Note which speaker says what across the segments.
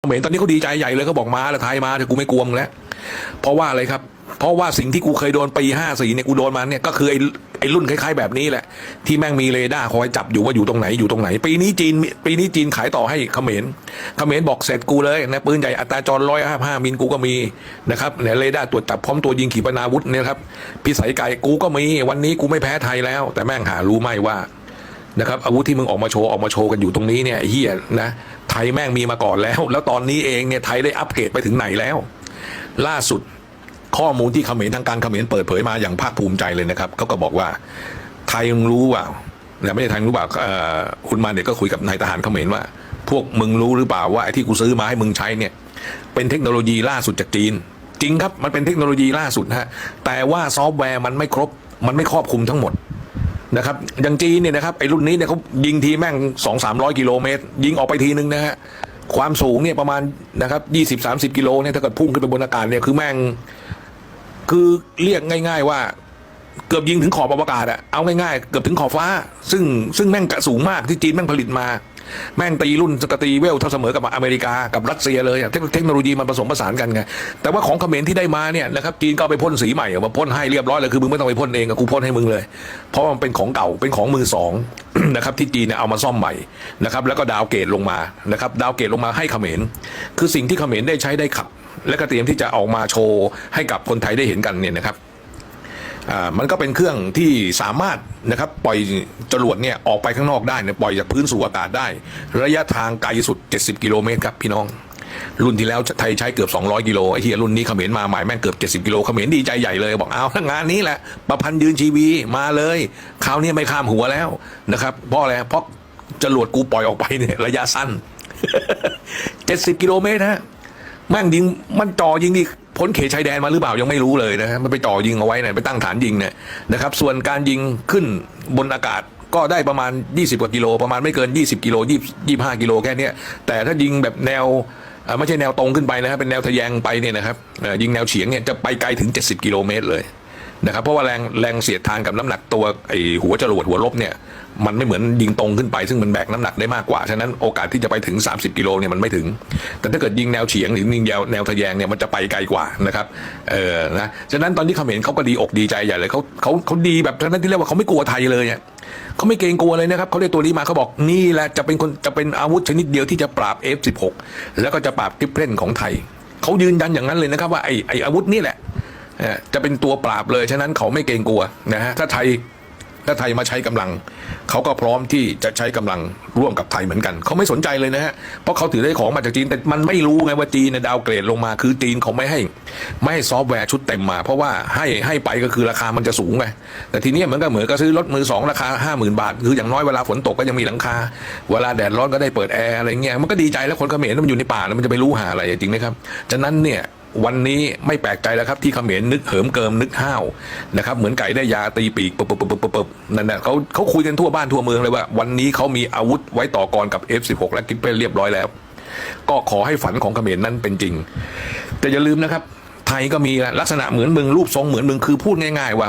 Speaker 1: เขมรตอนนี้เขาดีใจใหญ่เลยเขาบอกมาแล้วไทยมาแต่กูไม่กลัวมึงแล้วเพราะว่าอะไรครับ เพราะว่าสิ่งที่กูเคยโดนปีห้าสี่เนี่ยกูโดนมาเนี่ยก็คือไอ้ไอ้รุ่นคล้ายๆแบบนี้แหละ ที่แม่งมีเรดาร์คอยจับอยู่ว่าอยู่ตรงไหนอยู่ตรงไหน ปีนี้จีนปีนี้จีนขายต่อให้เขมรเขมรบอกเสร็จกูเลยนะปืนใหญ่อัตราจรร้อยห้าห้ามิลกูก็มีนะครับเนี่ยเรดาร์ตรวจจับพร้อมตัวยิงขีปนาวุธเนี่ยครับพิสัยไกลกูก็มีวันนี้กูไม่แพ้ไทยแล้ว แต่แม่งหารู้ไหมว่า นะครับอาวุธที่มึงออกมาโชว์ออกมาโชว์กันอยู่ตรงนี้เนี่ยเฮียนะไทยแม่งมีมาก่อนแล้ว แล้วตอนนี้เองเนี่ยไทยได้อัปเกรดไปถึงไหนแล้ว ล่าสุดข้อมูลที่เขมรทางการเขมรเปิดเผยมาอย่างภาคภูมิใจเลยนะครับเขาก็บอกว่า ไทยรู้ว่าเนี่ยไม่ใช่ไทยรู้เปล่าอ่อคุณมาเนี่ยก็คุยกับนายทหารเขมรว่า พวกมึงรู้หรือเปล่าว่าไอ้ที่กูซื้อมาให้มึงใช้เนี่ย เป็นเทคโนโลยีล่าสุดจากจีน จริงครับมันเป็นเทคโนโลยีล่าสุดฮะแต่ว่าซอฟต์แวร์มันไม่ครบ มันไม่ครอบคลุมทั้งหมด นะครับอย่างจีนเนี่ยนะครับไอ้รุ่นนี้เนี่ยเขายิงทีแม่งสองสามร้อยกิโลเมตร ยิงออกไปทีนึงนะฮะความสูงเนี่ยประมาณนะครับยี่สิบสามสิบกิโลเนี่ยถ้าเกิดพุ่งขึ้นไปบนอากาศเนี่ยคือแม่ง คือเรียกง่าย ๆ ว่าเกือบยิงถึงขอบอวกาศอะเอาง่ายๆ เกือบถึงขอบฟ้า ซึ่งซึ่งแม่งกะสูงมากที่จีนแม่งผลิตมา แม่งตีรุ่นสกตีเวลเท่าเสมอกับอเมริกากับรัสเซียเลยเทคเทคโนโลยีมันผสมผสานกันไงแต่ว่าของเขมรที่ได้มาเนี่ยนะครับจีนก็ไปพ่นสีใหม่มาพ่นให้เรียบร้อยเลยคือมึงไม่ต้องไปพ่นเองกูพ่นให้มึงเลย เพราะมันเป็นของเก่าเป็นของมือสองนะครับที่จีนเนี่ยเอามาซ่อมใหม่นะครับแล้วก็ดาวเกรดลงมานะครับดาวเกรดลงมาให้เขมรคือสิ่งที่เขมรได้ใช้ได้ขับ และก็เตรียมที่จะออกมาโชว์ให้กับคนไทยได้เห็นกันเนี่ยนะครับ มันก็เป็นเครื่องที่สามารถนะครับปล่อยจรวดเนี่ยออกไปข้างนอกได้เนี่ยปล่อยจากพื้นสู่อากาศได้ ระยะทางไกลสุด 70 กิโลเมตรครับพี่น้อง รุ่นที่แล้วไทยใช้เกือบ 200 กิโลไอ้ที่รุ่นนี้เขมรมาใหม่แม่งเกือบ 70 กิโลเขมรดีใจใหญ่เลยบอกเอางานนี้แหละประพันธ์ยืนชีวีมาเลยคราวนี้ไม่ข้ามหัวแล้วนะครับเพราะอะไรเพราะจรวดกูปล่อยออกไปเนี่ยระยะสั้น 70 กิโลเมตรฮะแม่งยิงมันจ่อยิงนี่ พ้นเขตชายแดนมาหรือเปล่ายังไม่รู้เลยนะฮะมันไปจ่อยิงเอาไว้เนี่ยไปตั้งฐานยิงเนี่ยนะครับ ส่วนการยิงขึ้นบนอากาศก็ได้ประมาณ 20 กว่ากิโล ประมาณไม่เกิน 20 กิโล25 กิโลแค่นี้แต่ถ้ายิงแบบแนวไม่ใช่แนวตรงขึ้นไปนะครับเป็นแนวทะแยงไปเนี่ยนะครับยิงแนวเฉียงเนี่ยจะไปไกลถึง 70 กิโลเมตรเลย นะครับเพราะว่าแรงแรงเสียดทานกับน้ำหนักตัวไอหัวจรวดหัวลบเนี่ยมันไม่เหมือนยิงตรงขึ้นไป ซึ่งมันแบกน้ำหนักได้มากกว่า ฉะนั้นโอกาสที่จะไปถึง 30 กิโลเนี่ยมันไม่ถึง แต่ถ้าเกิดยิงแนวเฉียงหรือยิงแนวแนวทะแยงเนี่ยมันจะไปไกลกว่านะครับเออนะฉะนั้นตอนที่เขมรเขาก็ดีอกดีใจใหญ่เลยเขาเขาเขาดีแบบฉะนั้นที่เรียกว่าเขาไม่กลัวไทยเลยเนี่ยเขาไม่เกรงกลัวเลยนะครับเขาเรียกตัวนี้มาเขาบอกนี่แหละจะเป็นคนจะเป็นอาวุธชนิดเดียวที่จะปราบ F16 แล้วก็จะปราบกิฟเพลนของไทยเขายืนยันอย่างนั้นเลยนะครับว่าไอไออาวุธนี่แหละ จะเป็นตัวปราบเลย ฉะนั้นเขาไม่เกรงกลัวนะฮะถ้าไทยถ้าไทยมาใช้กำลัง เขาก็พร้อมที่จะใช้กำลังร่วมกับไทยเหมือนกัน เขาไม่สนใจเลยนะฮะเพราะเขาถือได้ของมาจากจีนแต่มันไม่รู้ไงว่าจีนเนี่ยดาวเกรดลงมาคือจีนเขาไม่ให้ ไม่ให้ซอฟต์แวร์ชุดเต็มมา เพราะว่าให้ให้ไปก็คือราคามันจะสูงไงแต่ทีนี้เหมือนกับเหมือนกับซื้อรถมือสองราคาห้าหมื่นบาท คืออย่างน้อยเวลาฝนตกก็ยังมีหลังคา เวลาแดดร้อนก็ได้เปิดแอร์อะไรเงี้ยมันก็ดีใจแล้วคนเขมรมันอยู่ในป่าแล้วมันจะไปรู้หาอะไรจริงไหมครับฉะนั้นเนี่ย วันนี้ไม่แปลกใจแล้วครับที่เขมรนึกเหิมเกิมนึกห้าวนะครับเหมือนไก่ได้ยาตีปีกปบปบปบปบปบนั่นแหละเขาเขาคุยกันทั่วบ้านทั่วเมืองเลยว่า วันนี้เขามีอาวุธไว้ต่อกรกับ F16 และกิปเป้เรียบร้อยแล้ว ก็ขอให้ฝันของเขมรนั้นเป็นจริง แต่อย่าลืมนะครับ ไทยก็มีลักษณะเหมือนมึงรูปทรงเหมือนมึงคือพูดง่าย ๆ ว่า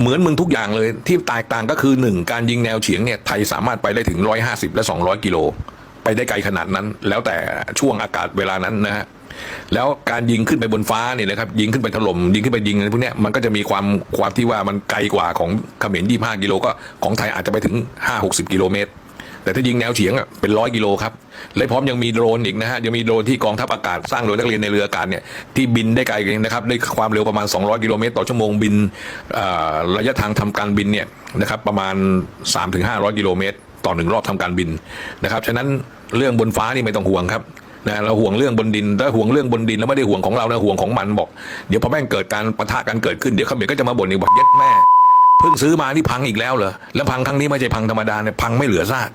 Speaker 1: เหมือนมึงทุกอย่างเลยที่แตกต่างก็คือหนึ่งการยิงแนวเฉียงเนี่ยไทยสามารถไปได้ถึง 150 และ 200 กิโล ไปได้ไกลขนาดนั้น แล้วแต่ช่วงอากาศเวลานั้นนะฮะ แล้วการยิงขึ้นไปบนฟ้าเนี่ยนะครับยิงขึ้นไปถล่มยิงขึ้นไปยิงอะไรพวกเนี้ยมันก็จะมีความความที่ว่ามันไกลกว่าของเขมร25กิโลก็ของไทยอาจจะไปถึง5-60กิโลเมตร แต่ถ้ายิงแนวเฉียงอะเป็นร้อยกิโลครับและพร้อมยังมีโดรนอีกนะฮะยังมีโดรนที่กองทัพอากาศสร้างโดยนักเรียนในเรืออากาศเนี่ยที่บินได้ไกลนะครับด้วยความเร็วประมาณ 200 กิโลเมตรต่อชั่วโมงบินระยะทางทำการบินเนี่ยนะครับประมาณ 3-500 กิโลเมตรต่อหนึ่งรอบทำการบินนะครับฉะนั้นเรื่องบนฟ้านี่ไม่ต้องห่วงครับ นะเราห่วงเรื่องบนดินถ้าห่วงเรื่องบนดินแล้วไม่ได้ห่วงของเรานะห่วงของมันบอก เดี๋ยวพอแม่งเกิดการปะทะกันเกิดขึ้นเดี๋ยวเขมรก็จะมาบ่นอีกบอกเย็ดแม่เพิ่งซื้อมานี่พังอีกแล้วเหรอแล้วพังครั้งนี้ไม่ใช่พังธรรมดาเนี่ยพังไม่เหลือซาก